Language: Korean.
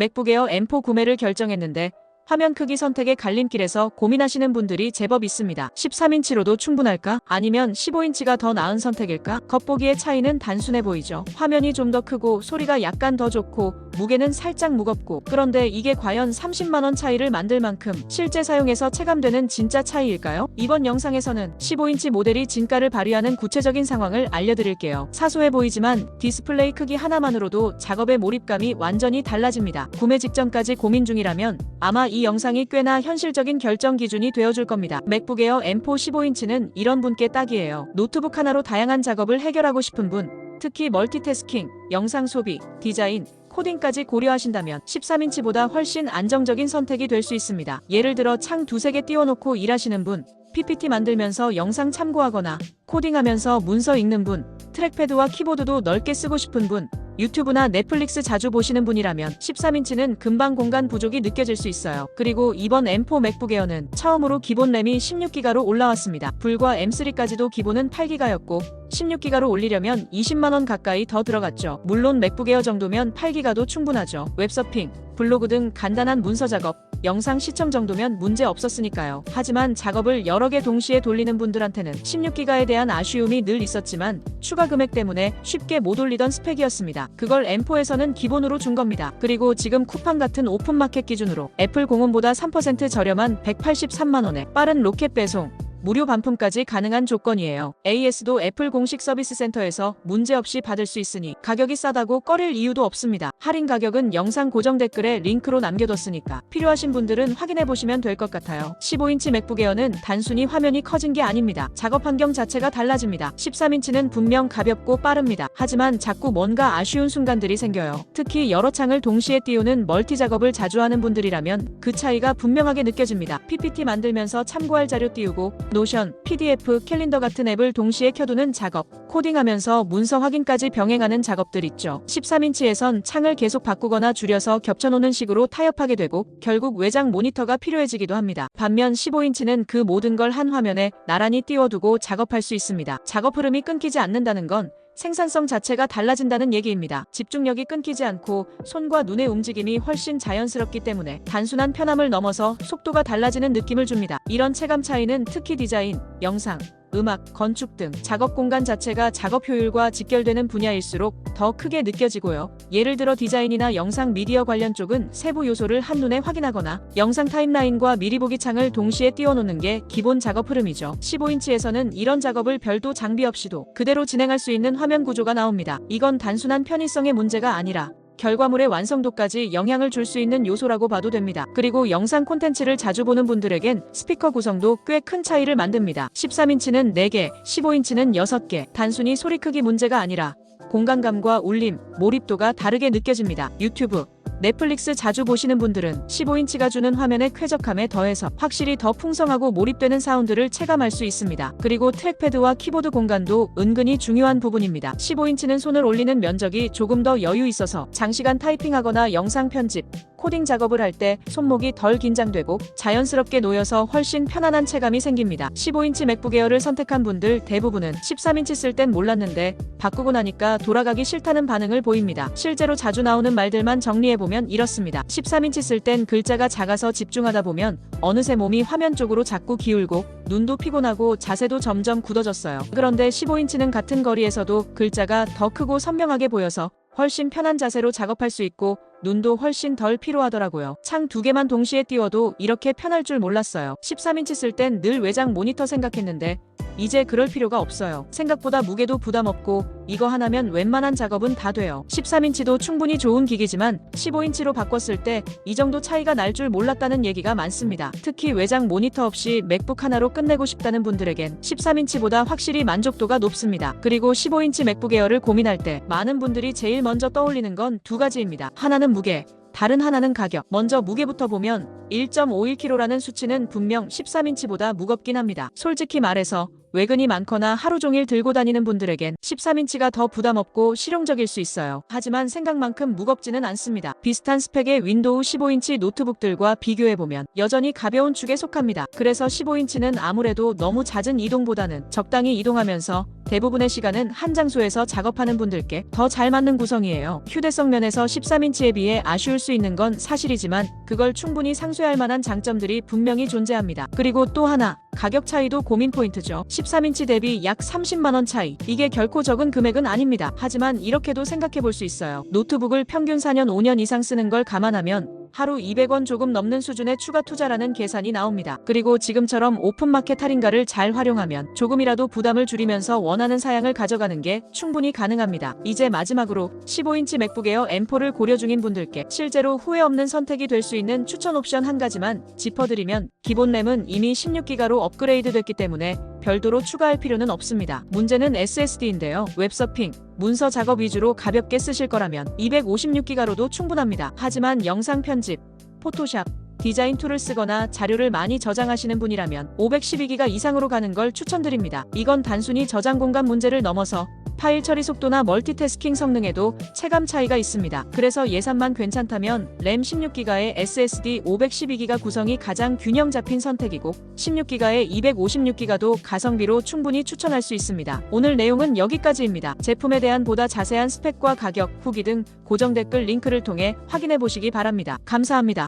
맥북 에어 M4 구매를 결정했는데 화면 크기 선택의 갈림길에서 고민하시는 분들이 제법 있습니다. 13인치로도 충분할까? 아니면 15인치가 더 나은 선택일까? 겉보기의 차이는 단순해 보이죠. 화면이 좀 더 크고 소리가 약간 더 좋고 무게는 살짝 무겁고 그런데 이게 과연 30만원 차이를 만들 만큼 실제 사용에서 체감되는 진짜 차이일까요? 이번 영상에서는 15인치 모델이 진가를 발휘하는 구체적인 상황을 알려드릴게요. 사소해 보이지만 디스플레이 크기 하나만으로도 작업의 몰입감이 완전히 달라집니다. 구매 직전까지 고민 중이라면 아마 이 영상이 꽤나 현실적인 결정 기준이 되어줄 겁니다. 맥북 에어 M4 15인치는 이런 분께 딱이에요. 노트북 하나로 다양한 작업을 해결하고 싶은 분, 특히 멀티태스킹, 영상 소비, 디자인, 코딩까지 고려하신다면 13인치보다 훨씬 안정적인 선택이 될 수 있습니다. 예를 들어 창 두세 개 띄워놓고 일하시는 분, PPT 만들면서 영상 참고하거나 코딩하면서 문서 읽는 분, 트랙패드와 키보드도 넓게 쓰고 싶은 분, 유튜브나 넷플릭스 자주 보시는 분이라면 13인치는 금방 공간 부족이 느껴질 수 있어요. 그리고 이번 M4 맥북 에어는 처음으로 기본 램이 16기가로 올라왔습니다. 불과 M3까지도 기본은 8기가였고 16기가로 올리려면 20만원 가까이 더 들어갔죠. 물론 맥북 에어 정도면 8기가도 충분하죠. 웹서핑, 블로그 등 간단한 문서 작업, 영상 시청 정도면 문제 없었으니까요. 하지만 작업을 여러 개 동시에 돌리는 분들한테는 16기가에 대한 아쉬움이 늘 있었지만 추가 금액 때문에 쉽게 못 올리던 스펙이었습니다. 그걸 M4에서는 기본으로 준 겁니다. 그리고 지금 쿠팡 같은 오픈마켓 기준으로 애플 공홈보다 3% 저렴한 183만원에 빠른 로켓 배송, 무료 반품까지 가능한 조건이에요. AS도 애플 공식 서비스 센터에서 문제없이 받을 수 있으니 가격이 싸다고 꺼릴 이유도 없습니다. 할인 가격은 영상 고정 댓글에 링크로 남겨뒀으니까 필요하신 분들은 확인해 보시면 될 것 같아요. 15인치 맥북 에어는 단순히 화면이 커진 게 아닙니다. 작업 환경 자체가 달라집니다. 13인치는 분명 가볍고 빠릅니다. 하지만 자꾸 뭔가 아쉬운 순간들이 생겨요. 특히 여러 창을 동시에 띄우는 멀티 작업을 자주 하는 분들이라면 그 차이가 분명하게 느껴집니다. PPT 만들면서 참고할 자료 띄우고 노션, PDF, 캘린더 같은 앱을 동시에 켜두는 작업, 코딩하면서 문서 확인까지 병행하는 작업들 있죠. 13인치에선 창을 계속 바꾸거나 줄여서 겹쳐놓는 식으로 타협하게 되고 결국 외장 모니터가 필요해지기도 합니다. 반면 15인치는 그 모든 걸 한 화면에 나란히 띄워두고 작업할 수 있습니다. 작업 흐름이 끊기지 않는다는 건 생산성 자체가 달라진다는 얘기입니다. 집중력이 끊기지 않고 손과 눈의 움직임이 훨씬 자연스럽기 때문에 단순한 편함을 넘어서 속도가 달라지는 느낌을 줍니다. 이런 체감 차이는 특히 디자인, 영상, 음악, 건축 등 작업 공간 자체가 작업 효율과 직결되는 분야일수록 더 크게 느껴지고요. 예를 들어 디자인이나 영상 미디어 관련 쪽은 세부 요소를 한눈에 확인하거나 영상 타임라인과 미리 보기 창을 동시에 띄워놓는 게 기본 작업 흐름이죠. 15인치에서는 이런 작업을 별도 장비 없이도 그대로 진행할 수 있는 화면 구조가 나옵니다. 이건 단순한 편의성의 문제가 아니라 결과물의 완성도까지 영향을 줄 수 있는 요소라고 봐도 됩니다. 그리고 영상 콘텐츠를 자주 보는 분들에겐 스피커 구성도 꽤 큰 차이를 만듭니다. 13인치는 4개, 15인치는 6개. 단순히 소리 크기 문제가 아니라 공간감과 울림, 몰입도가 다르게 느껴집니다. 유튜브, 넷플릭스 자주 보시는 분들은 15인치가 주는 화면의 쾌적함에 더해서 확실히 더 풍성하고 몰입되는 사운드를 체감할 수 있습니다. 그리고 트랙패드와 키보드 공간도 은근히 중요한 부분입니다. 15인치는 손을 올리는 면적이 조금 더 여유 있어서 장시간 타이핑하거나 영상 편집, 코딩 작업을 할 때 손목이 덜 긴장되고 자연스럽게 놓여서 훨씬 편안한 체감이 생깁니다. 15인치 맥북 에어를 선택한 분들 대부분은 13인치 쓸 땐 몰랐는데 바꾸고 나니까 돌아가기 싫다는 반응을 보입니다. 실제로 자주 나오는 말들만 정리해보면 이렇습니다. 13인치 쓸 땐 글자가 작아서 집중하다 보면 어느새 몸이 화면 쪽으로 자꾸 기울고 눈도 피곤하고 자세도 점점 굳어졌어요. 그런데 15인치는 같은 거리에서도 글자가 더 크고 선명하게 보여서 훨씬 편한 자세로 작업할 수 있고 눈도 훨씬 덜 피로하더라고요. 창 두 개만 동시에 띄워도 이렇게 편할 줄 몰랐어요. 13인치 쓸 땐 늘 외장 모니터 생각했는데 이제 그럴 필요가 없어요. 생각보다 무게도 부담 없고 이거 하나면 웬만한 작업은 다 돼요. 13인치도 충분히 좋은 기기지만 15인치로 바꿨을 때 이 정도 차이가 날 줄 몰랐다는 얘기가 많습니다. 특히 외장 모니터 없이 맥북 하나로 끝내고 싶다는 분들에겐 13인치보다 확실히 만족도가 높습니다. 그리고 15인치 맥북 에어를 고민할 때 많은 분들이 제일 먼저 떠올리는 건 두 가지입니다. 하나는 무게, 다른 하나는 가격. 먼저 무게부터 보면 1.51kg라는 수치는 분명 13인치보다 무겁긴 합니다. 솔직히 말해서 외근이 많거나 하루 종일 들고 다니는 분들에겐 13인치가 더 부담 없고 실용적일 수 있어요. 하지만 생각만큼 무겁지는 않습니다. 비슷한 스펙의 윈도우 15인치 노트북들과 비교해보면 여전히 가벼운 축에 속합니다. 그래서 15인치는 아무래도 너무 잦은 이동보다는 적당히 이동하면서 대부분의 시간은 한 장소에서 작업하는 분들께 더 잘 맞는 구성이에요. 휴대성 면에서 13인치에 비해 아쉬울 수 있는 건 사실이지만 그걸 충분히 상쇄할 만한 장점들이 분명히 존재합니다. 그리고 또 하나 가격 차이도 고민 포인트죠. 13인치 대비 약 30만원 차이. 이게 결코 적은 금액은 아닙니다. 하지만 이렇게도 생각해 볼 수 있어요. 노트북을 평균 4년 5년 이상 쓰는 걸 감안하면 하루 200원 조금 넘는 수준의 추가 투자라는 계산이 나옵니다. 그리고 지금처럼 오픈마켓 할인가를 잘 활용하면 조금이라도 부담을 줄이면서 원하는 사양을 가져가는 게 충분히 가능합니다. 이제 마지막으로 15인치 맥북 에어 M4를 고려 중인 분들께 실제로 후회 없는 선택이 될 수 있는 추천 옵션 한 가지만 짚어드리면 기본 램은 이미 16기가로 업그레이드 됐기 때문에 별도로 추가할 필요는 없습니다. 문제는 SSD인데요. 웹서핑, 문서 작업 위주로 가볍게 쓰실 거라면 256기가로도 충분합니다. 하지만 영상 편집, 포토샵, 디자인 툴을 쓰거나 자료를 많이 저장하시는 분이라면 512기가 이상으로 가는 걸 추천드립니다. 이건 단순히 저장 공간 문제를 넘어서 파일 처리 속도나 멀티태스킹 성능에도 체감 차이가 있습니다. 그래서 예산만 괜찮다면 램 16기가의 SSD 512기가 구성이 가장 균형 잡힌 선택이고 16기가의 256기가도 가성비로 충분히 추천할 수 있습니다. 오늘 내용은 여기까지입니다. 제품에 대한 보다 자세한 스펙과 가격, 후기 등 고정 댓글 링크를 통해 확인해 보시기 바랍니다. 감사합니다.